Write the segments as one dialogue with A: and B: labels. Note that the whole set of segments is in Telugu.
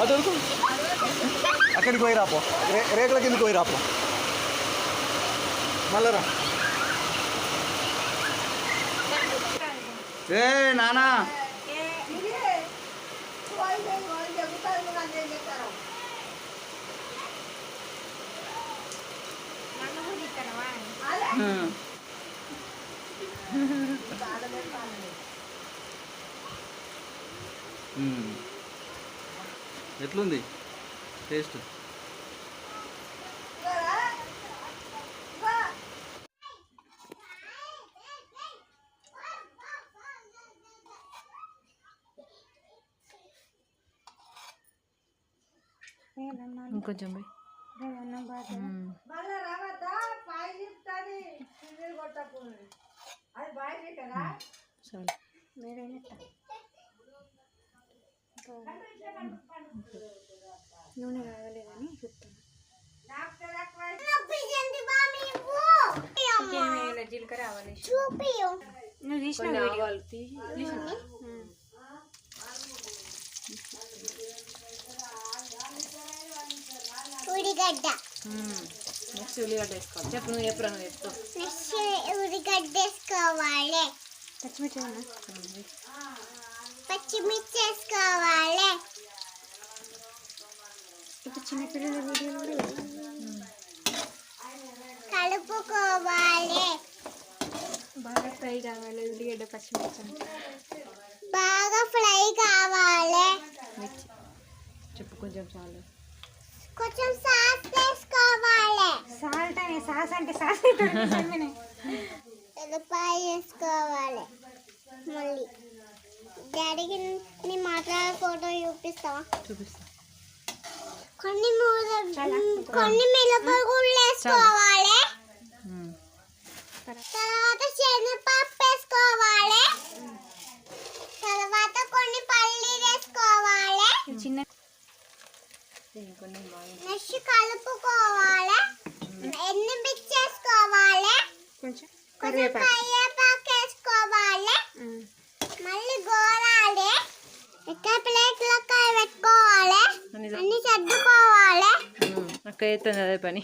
A: అటు ఉరుకు. అక్కడికి పోయి రాపో. రే రేకుల కిందకి పోయి రాపో. మళ్ళా రా. ఏ నానా. మ్మ్. ఎట్లుంది? టేస్ట్?
B: ఇంకొంచెం చాలు
C: నూనె కాగలేదని చెప్తాను జీలకర్ర ఆవాలి నువ్వు తీసిన
B: ఆవాలు తీసి
D: ఉడిగడ్డ.
B: నెక్స్ట్ ఉల్లిగడ్డ వేసుకోవాలి. చెప్పు నువ్వు ఎప్పుడు నువ్వు చెప్తావు
D: నెక్స్ట్ ఉడిగడ్డ వేసుకోవాలి.
C: పచ్చిమిర్చి
D: వేసుకోవాలి.
C: చిన్నపిల్లల వీడియోలు కూడా.
D: కలుపుకోవాలి.
C: బాగా ఫ్రై కావాలి ఉల్లిగడ్డ పచ్చిమిర్చి.
D: బాగా ఫ్రై కావాలి.
B: చెప్పు కొంచెం చాలు
D: కొంచెం సాస్ వేసుకోవాలి.
C: సాల్ట్ అనే సాస్ అంటే సాస్
D: ఉల్లిపాయ వేసుకోవాలి. మళ్ళీ. డాడీకి మాట్లాడే ఫోటో చూపిస్తావా?
B: చూపిస్తా.
D: కొన్ని కొన్ని మిరపగుళ్ళు వేసుకోవాలి
B: మ్మ్.
D: తర్వాత శనగపప్పు వేసుకోవాలి తర్వాత కొన్ని పల్లీలు వేసుకోవాలి
C: చిన్న
D: నెక్స్ట్ కలుపుకోవాలి. ఎన్ని మిక్స్ చేసుకోవాలి?
C: కొంచెం కరివేపాకు.
D: వేసుకోవాలి. మళ్ళీ గోరాలి. ఎక్కడ ప్లేట్లో పెట్టుకోవాలి.
B: అదే పని.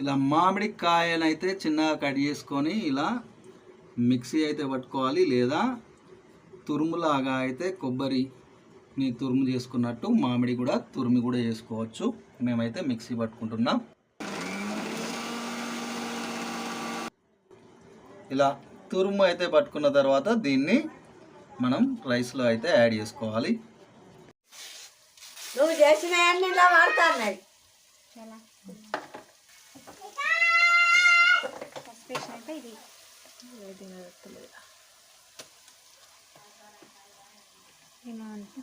A: ఇలా మామిడికాయలు అయితే చిన్నగా కట్ చేసుకొని ఇలా మిక్సీ అయితే పట్టుకోవాలి లేదా తురుములాగా అయితే కొబ్బరిని తురుము చేసుకున్నట్టు మామిడి కూడా తురిమి కూడా చేసుకోవచ్చు. మేమైతే మిక్సీ పట్టుకుంటున్నాం. ఇలా తురుము అయితే పట్టుకున్న తర్వాత దీన్ని మనం రైస్లో అయితే యాడ్ చేసుకోవాలి.
E: నువ్వు చేసిన ఇలా వాడుతున్నాయి.
C: ఏమంటే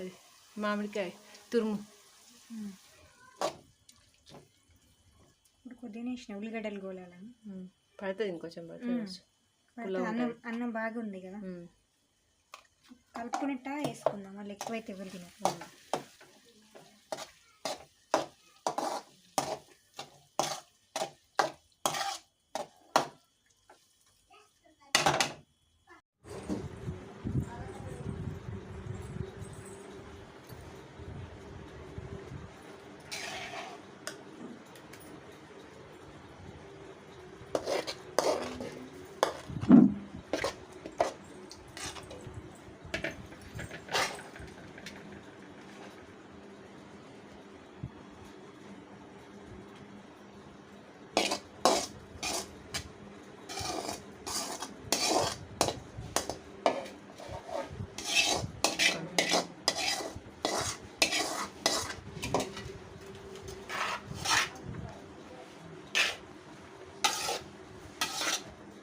B: అది మామిడికాయ తురుము.
C: ఇప్పుడు కొద్దిగా వేసిన ఉల్లిగడ్డలు గోలాలని.
B: పడుతుంది ఇంకొంచెం పడుతుంది
C: అన్నం అన్నం బాగుంది కదా. కలుపుకునేట వేసుకుందాం. మళ్ళీ ఎక్కువైతే ఎవరు తినకుండా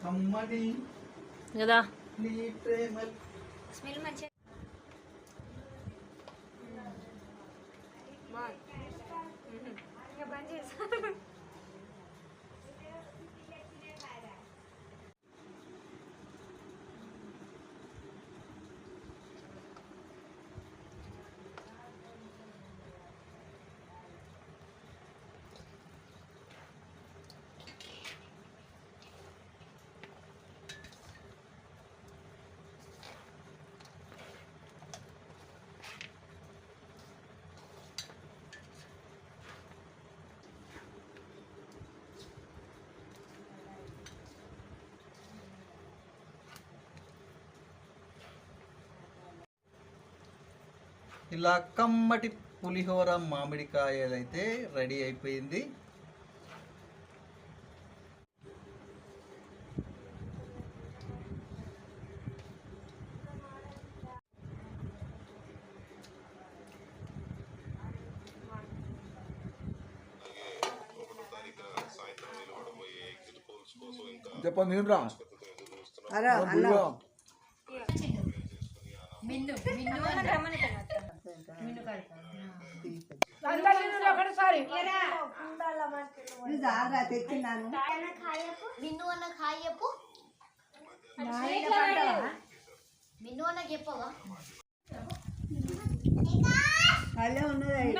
A: కమ్మడి
B: కదా?
A: నీ ప్రేమ.
C: స్మెల్ ఇంకా బంద్ చేస్తా.
A: ఇలా కమ్మటి పులిహోర మామిడికాయలు అయితే రెడీ అయిపోయింది.
F: చెప్పండి రా.
E: జాగ్రత్త తెచ్చినాను
G: మిన్ను అన్న హాయ్ చెప్పు. మిన్ను అన్న చెప్పవా?
E: అల్లే ఉన్నది ఈడ.